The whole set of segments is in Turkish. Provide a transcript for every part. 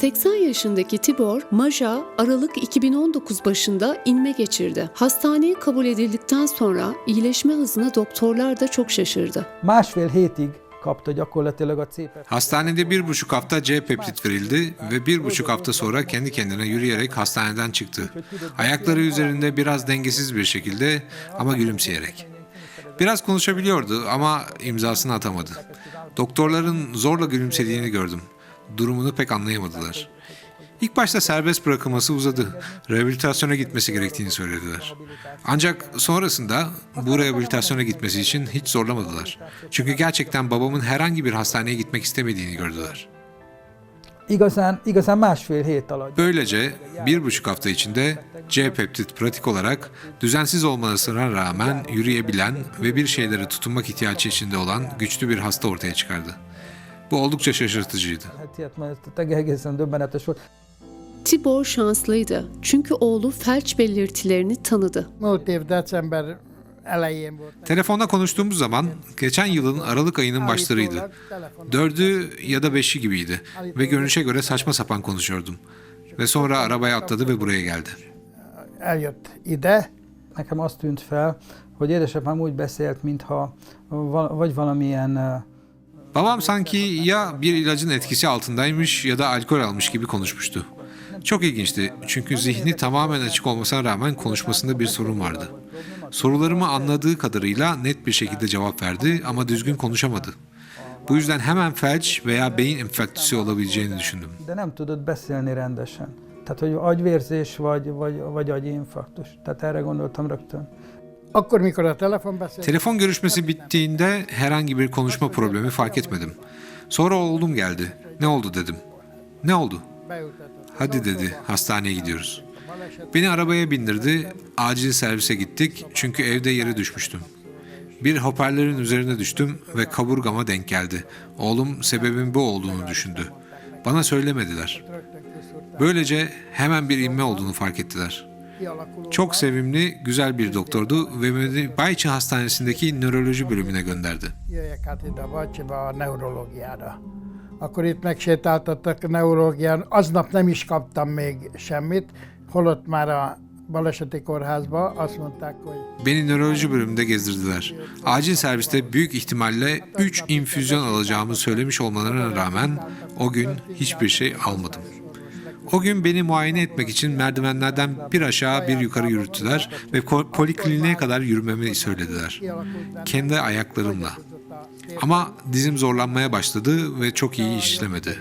80 yaşındaki Tibor, Maja Aralık 2019 başında inme geçirdi. Hastaneye kabul edildikten sonra iyileşme hızına doktorlar da çok şaşırdı. Másfél hétig kapta gyakorlatilag a C-peptid. Hastanede bir buçuk hafta C peptit verildi ve bir buçuk hafta sonra kendi kendine yürüyerek hastaneden çıktı. Ayakları üzerinde biraz dengesiz bir şekilde ama gülümseyerek. Biraz konuşabiliyordu ama imzasını atamadı. Doktorların zorla gülümsediğini gördüm. Durumunu pek anlayamadılar. İlk başta serbest bırakılması uzadı. Rehabilitasyona gitmesi gerektiğini söylediler. Ancak sonrasında bu rehabilitasyona gitmesi için hiç zorlamadılar. Çünkü gerçekten babamın herhangi bir hastaneye gitmek istemediğini gördüler. Igazán, igazán másfél hét alatt. Böylece bir buçuk hafta içinde C peptit pratik olarak düzensiz olmasına rağmen yürüyebilen ve bir şeylere tutunmak ihtiyacı içinde olan güçlü bir hasta ortaya çıkardı. Bu oldukça şaşırtıcıydı. Tibor şanslıydı çünkü oğlu felç belirtilerini tanıdı. Telefonda konuştuğumuz zaman geçen yılın Aralık ayının başlarıydı. Dördü ya da beşi gibiydi ve görünüşe göre saçma sapan konuşuyordum. Ve sonra arabaya atladı ve buraya geldi. eljött ide, Nekem azt tűnt fel, hogy édesapám úgy beszélt, mintha vagy valamilyen Babam sanki ya bir ilacın etkisi altındaymış ya da alkol almış gibi konuşmuştu. Çok ilginçti çünkü zihni tamamen açık olmasına rağmen konuşmasında bir sorun vardı. Sorularımı anladığı kadarıyla net bir şekilde cevap verdi ama düzgün konuşamadı. Bu yüzden hemen felç veya beyin enfarktüsü olabileceğini düşündüm. Tehát, hogy agyvérzés vagy, vagy, vagy agyinfarktus. Tehát erre gondoltam rögtön. Telefon görüşmesi bittiğinde herhangi bir konuşma problemi fark etmedim. Sonra oğlum geldi. Ne oldu dedim. Ne oldu? Hadi dedi, hastaneye gidiyoruz. Beni arabaya bindirdi, acil servise gittik çünkü evde yere düşmüştüm. Bir hoparlörün üzerine düştüm ve kaburgama denk geldi. Oğlum sebebin bu olduğunu düşündü. Bana söylemediler. Böylece hemen bir inme olduğunu fark ettiler. Çok sevimli, güzel bir doktordu ve beni Bayçı Hastanesi'ndeki nöroloji bölümüne gönderdi. Akkor itt megsétáltattak neurológián. Aznap nem is kaptam még semmit, holott már a baleseti kórházba azt mondták, hogy Beni nöroloji bölümünde gezdirdiler. Acil serviste büyük ihtimalle 3 infüzyon alacağımı söylemiş olmalarına rağmen o gün hiçbir şey almadım. O gün beni muayene etmek için merdivenlerden bir aşağı bir yukarı yürüttüler ve polikliniğe kadar yürümemi söylediler. Kendi ayaklarımla. Ama dizim zorlanmaya başladı ve çok iyi işlemedi.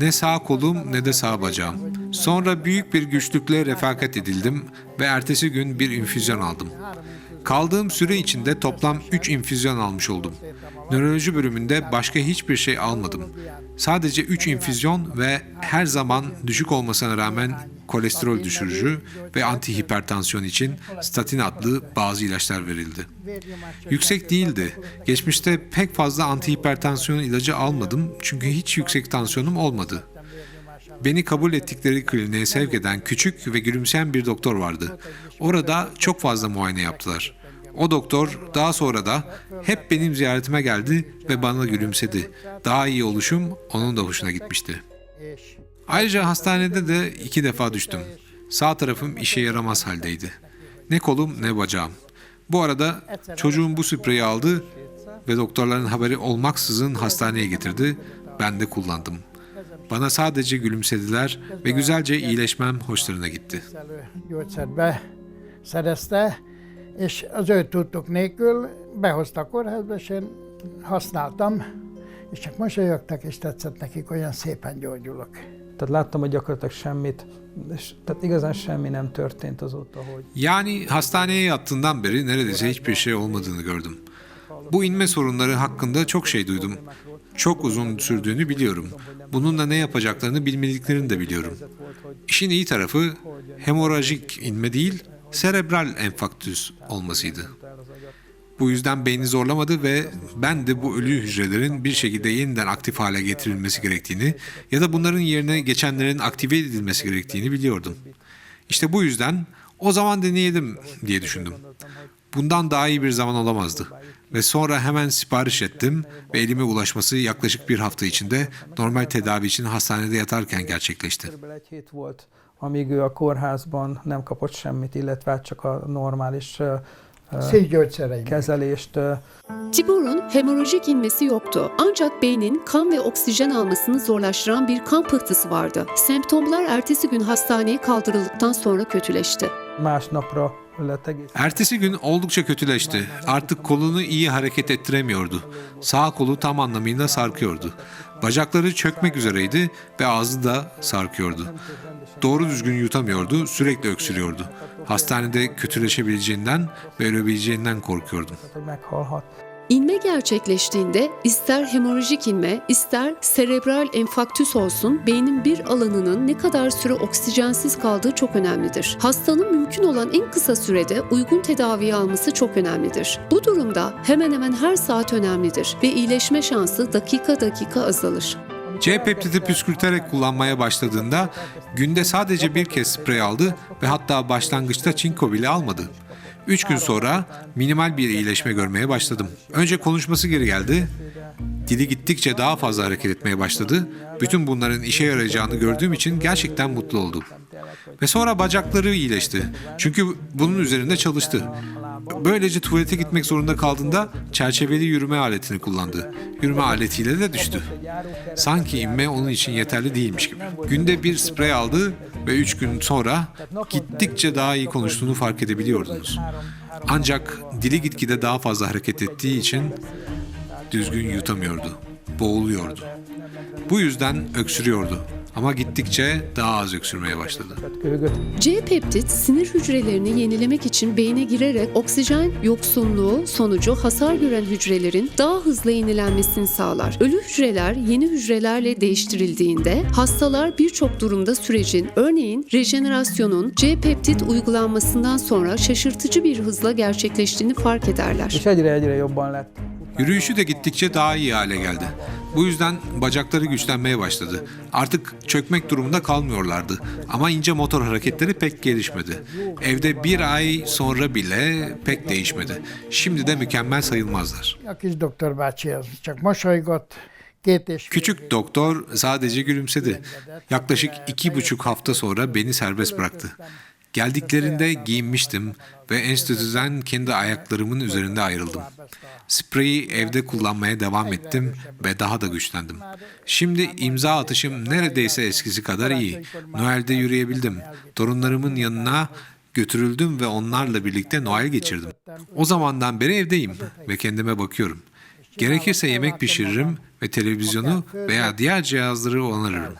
Ne sağ kolum ne de sağ bacağım. Sonra büyük bir güçlükle refakat edildim ve ertesi gün bir infüzyon aldım. Kaldığım süre içinde toplam 3 infüzyon almış oldum. Nöroloji bölümünde başka hiçbir şey almadım. Sadece 3 infüzyon ve her zaman düşük olmasına rağmen kolesterol düşürücü ve antihipertansiyon için statin adlı bazı ilaçlar verildi. Yüksek değildi. Geçmişte pek fazla antihipertansiyon ilacı almadım çünkü hiç yüksek tansiyonum olmadı. Beni kabul ettikleri kliniğe sevk eden küçük ve gülümseyen bir doktor vardı. Orada çok fazla muayene yaptılar. O doktor daha sonra da hep benim ziyaretime geldi ve bana gülümsedi. Daha iyi oluşum onun da hoşuna gitmişti. Ayrıca hastanede de iki defa düştüm. Sağ tarafım işe yaramaz haldeydi. Ne kolum ne bacağım. Bu arada çocuğum bu spreyi aldı ve doktorların haberi olmaksızın hastaneye getirdi. Ben de kullandım. Bana sadece gülümsediler ve güzelce iyileşmem hoşlarına gitti. És az ő tudtuk nélkül behozta a kórházba, és én használtam, és csak mosolyogtak, és tetszett nekik, olyan szépen gyógyulok. Tehát láttam, hogy gyakorlatilag semmit, és, tehát igazán semmi nem történt azóta, hogy Yani hastaneye yattığından beri neredeyse hiçbir şey olmadığını gördüm. Bu inme sorunları hakkında çok şey duydum. Çok uzun sürdüğünü biliyorum. Bununla ne yapacaklarını bilmediklerini de biliyorum. İşin iyi tarafı hemorajik inme değil, serebral enfarktüs olmasıydı. Bu yüzden beyni zorlamadı ve ben de bu ölü hücrelerin bir şekilde yeniden aktif hale getirilmesi gerektiğini ya da bunların yerine geçenlerin aktive edilmesi gerektiğini biliyordum. İşte bu yüzden o zaman deneyelim diye düşündüm. Bundan daha iyi bir zaman olamazdı. Ve sonra hemen sipariş ettim ve elime ulaşması yaklaşık bir hafta içinde normal tedavi için hastanede yatarken gerçekleşti. Amíg ő a kórházban nem kapott semmit, illetve csak a normális kezelést. ö, Tibor'un hemorajik inmesi yoktu. Ancak beynin kan ve oksijen almasını zorlaştıran bir kan pıhtısı vardı. Semptomlar ertesi gün hastaneye kaldırıldıktan sonra kötüleşti. Másnapra. Ertesi gün oldukça kötüleşti. Artık kolunu iyi hareket ettiremiyordu. Sağ kolu tam anlamıyla sarkıyordu. Bacakları çökmek üzereydi ve ağzı da sarkıyordu. Doğru düzgün yutamıyordu, sürekli öksürüyordu. Hastanede kötüleşebileceğinden ve ölebileceğinden korkuyordum. İnme gerçekleştiğinde ister hemorajik inme, ister serebral enfarktüs olsun beynin bir alanının ne kadar süre oksijensiz kaldığı çok önemlidir. Hastanın mümkün olan en kısa sürede uygun tedaviyi alması çok önemlidir. Bu durumda hemen hemen her saat önemlidir ve iyileşme şansı dakika dakika azalır. C peptidi püskürterek kullanmaya başladığında günde sadece bir kez sprey aldı ve hatta başlangıçta çinko bile almadı. Üç gün sonra minimal bir iyileşme görmeye başladım. Önce konuşması geri geldi. Dili gittikçe daha fazla hareket etmeye başladı. Bütün bunların işe yarayacağını gördüğüm için gerçekten mutlu oldum. Ve sonra bacakları iyileşti. Çünkü bunun üzerinde çalıştı. Böylece tuvalete gitmek zorunda kaldığında çerçeveli yürüme aletini kullandı. Yürüme aletiyle de düştü. Sanki inme onun için yeterli değilmiş gibi. Günde bir sprey aldı ve üç gün sonra gittikçe daha iyi konuştuğunu fark edebiliyordunuz. Ancak dili gitgide daha fazla hareket ettiği için düzgün yutamıyordu. Boğuluyordu. Bu yüzden öksürüyordu. Ama gittikçe daha az öksürmeye başladı. C-peptit sinir hücrelerini yenilemek için beyne girerek oksijen yoksunluğu sonucu hasar gören hücrelerin daha hızlı yenilenmesini sağlar. Ölü hücreler yeni hücrelerle değiştirildiğinde hastalar birçok durumda sürecin örneğin rejenerasyonun C-peptit uygulanmasından sonra şaşırtıcı bir hızla gerçekleştiğini fark ederler. Yürüyüşü de gittikçe daha iyi hale geldi. Bu yüzden bacakları güçlenmeye başladı. Artık çökmek durumunda kalmıyorlardı. Ama ince motor hareketleri pek gelişmedi. Evde bir ay sonra bile pek değişmedi. Şimdi de mükemmel sayılmazlar. Doktor Küçük doktor sadece gülümsedi. Yaklaşık iki buçuk hafta sonra beni serbest bıraktı. Geldiklerinde giyinmiştim ve enstitüden kendi ayaklarımın üzerinde ayrıldım. Spreyi evde kullanmaya devam ettim ve daha da güçlendim. Şimdi imza atışım neredeyse eskisi kadar iyi. Noel'de yürüyebildim. Torunlarımın yanına götürüldüm ve onlarla birlikte Noel geçirdim. O zamandan beri evdeyim ve kendime bakıyorum. Gerekirse yemek pişiririm ve televizyonu veya diğer cihazları onarırım.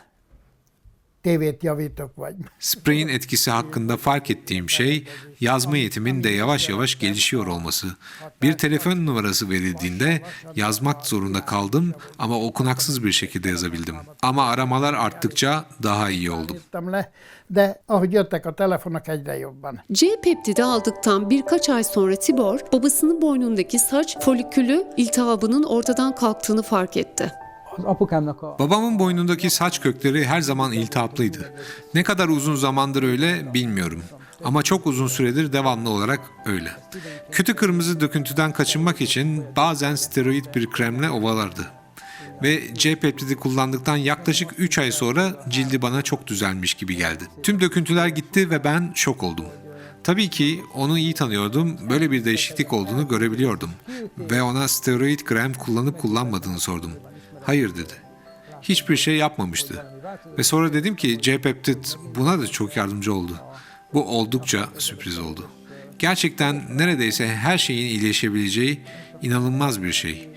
Spray'in etkisi hakkında fark ettiğim şey yazma yetimin de yavaş yavaş gelişiyor olması. Bir telefon numarası verildiğinde yazmak zorunda kaldım ama okunaksız bir şekilde yazabildim. Ama aramalar arttıkça daha iyi oldum. jobban. C-peptidi aldıktan birkaç ay sonra Tibor, babasının boynundaki saç folikülü iltihabının ortadan kalktığını fark etti. Babamın boynundaki saç kökleri her zaman iltihaplıydı. Ne kadar uzun zamandır öyle bilmiyorum. Ama çok uzun süredir devamlı olarak öyle. Kötü kırmızı döküntüden kaçınmak için bazen steroid bir kremle ovalardı. Ve C peptidi kullandıktan yaklaşık 3 ay sonra cildi bana çok düzelmiş gibi geldi. Tüm döküntüler gitti ve ben şok oldum. Tabii ki onu iyi tanıyordum, böyle bir değişiklik olduğunu görebiliyordum. Ve ona steroid krem kullanıp kullanmadığını sordum. Hayır dedi. Hiçbir şey yapmamıştı. Ve sonra dedim ki C-peptid buna da çok yardımcı oldu. Bu oldukça sürpriz oldu. Gerçekten neredeyse her şeyin iyileşebileceği inanılmaz bir şey.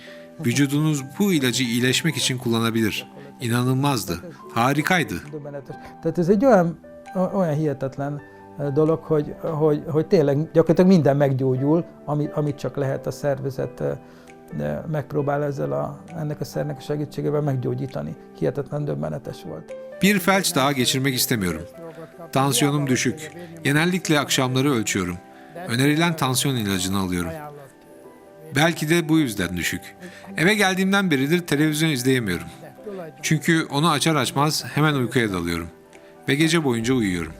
Vücudunuz bu ilacı iyileşmek için kullanabilir. İnanılmazdı. Harikaydı. olyan, hihetetlen dolog, hogy, hogy, hogy tényleg gyakorlatilag minden meggyógyul, ami, amit csak lehet a szervezet ö, megpróbál ezzel a, ennek a szernek a segítségével meggyógyítani. Hihetetlen döbbenetes volt. Bir felç daha geçirmek istemiyorum. Tansiyonum düşük. Genellikle akşamları ölçüyorum. Önerilen tansiyon ilacını alıyorum. Belki de bu yüzden düşük. Eve geldiğimden beridir televizyon izleyemiyorum. Çünkü onu açar açmaz hemen uykuya dalıyorum. Ve gece boyunca uyuyorum.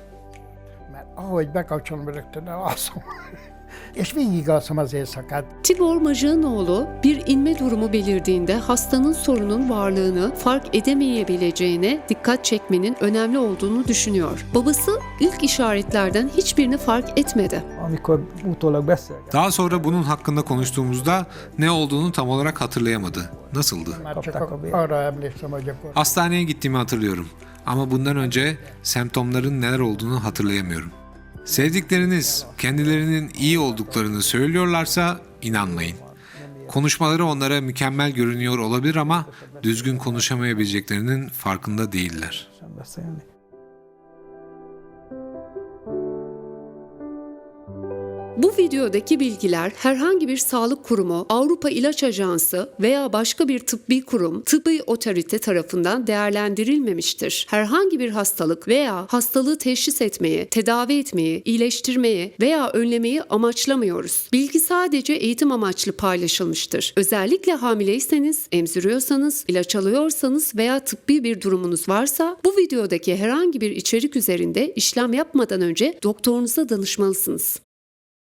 Mert ahogy bekapcsolom, rögtön elalszom. És végigalszom az éjszakát. Tibor Majanoğlu bir inme durumu belirdiğinde hastanın sorunun varlığını fark edemeyebileceğine dikkat çekmenin önemli olduğunu düşünüyor. Babası ilk işaretlerden hiçbirini fark etmedi. Daha sonra bunun hakkında konuştuğumuzda ne olduğunu tam olarak hatırlayamadı. Nasıldı? Hastaneye gittiğimi hatırlıyorum. Ama bundan önce semptomların neler olduğunu hatırlayamıyorum. Sevdikleriniz kendilerinin iyi olduklarını söylüyorlarsa inanmayın. Konuşmaları onlara mükemmel görünüyor olabilir ama düzgün konuşamayabileceklerinin farkında değiller. Bu videodaki bilgiler herhangi bir sağlık kurumu, Avrupa İlaç Ajansı veya başka bir tıbbi kurum, tıbbi otorite tarafından değerlendirilmemiştir. Herhangi bir hastalık veya hastalığı teşhis etmeyi, tedavi etmeyi, iyileştirmeyi veya önlemeyi amaçlamıyoruz. Bilgi sadece eğitim amaçlı paylaşılmıştır. Özellikle hamileyseniz, emziriyorsanız, ilaç alıyorsanız veya tıbbi bir durumunuz varsa bu videodaki herhangi bir içerik üzerinde işlem yapmadan önce doktorunuza danışmalısınız.